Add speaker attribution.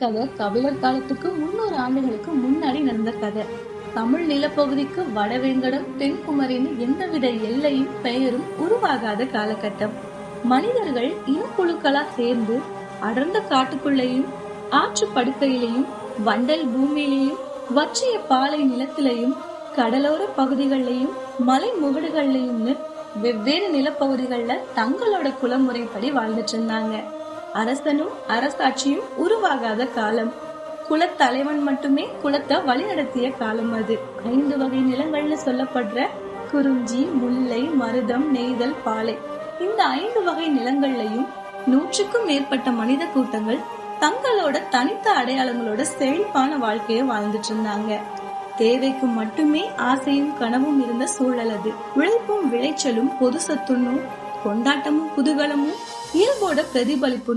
Speaker 1: கதை கபிலர் காலத்துக்கு முன்னூறு ஆண்டுகளுக்கு முன்னாடி நடந்த கதை. தமிழ் நிலப்பகுதிக்கு வடவேங்கடம் தென்குமரின்னு எந்தவித எல்லையும் பெயரும் உருவாகாத காலகட்டம். மனிதர்கள் இனக்குழுக்களா சேர்ந்து அடர்ந்த காட்டுக்குள்ளேயும் ஆற்று படுக்கையிலையும் வண்டல் பூமியிலையும் வற்றிய பாலை நிலத்திலையும் கடலோர பகுதிகளிலையும் மலை முகடுகள்லையும்னு வெவ்வேறு நிலப்பகுதிகளில் தங்களோட குலமுறைப்படி வாழ்ந்துட்டு இருந்தாங்க. அரசனும் அரசாட்சியும் உருவாகாத காலம். குலத்தலைவன் மட்டுமே குலத்தை வழிநடத்திய காலம் அது. ஐந்து வகை நிலங்கள்னு சொல்லப்படுற குறிஞ்சி முல்லை மருதம் நெய்தல் பாலை. இந்த ஐந்து வகை நிலங்கள்லையும் நூற்றுக்கும் மேற்பட்ட மனித கூட்டங்கள் தங்களோட தனித்த அடையாளங்களோட செழிப்பான வாழ்க்கையை வாழ்ந்துட்டு இருந்தாங்க. தேவைக்கு மட்டுமே ஆசையும் கனவும் இருந்த சூழல் அது. உழைப்பும் விளைச்சலும் பொது சொத்துண்ணும் கொண்டாட்டமும் குதூகலமும் இயல்போட பிரதிபலிப்பு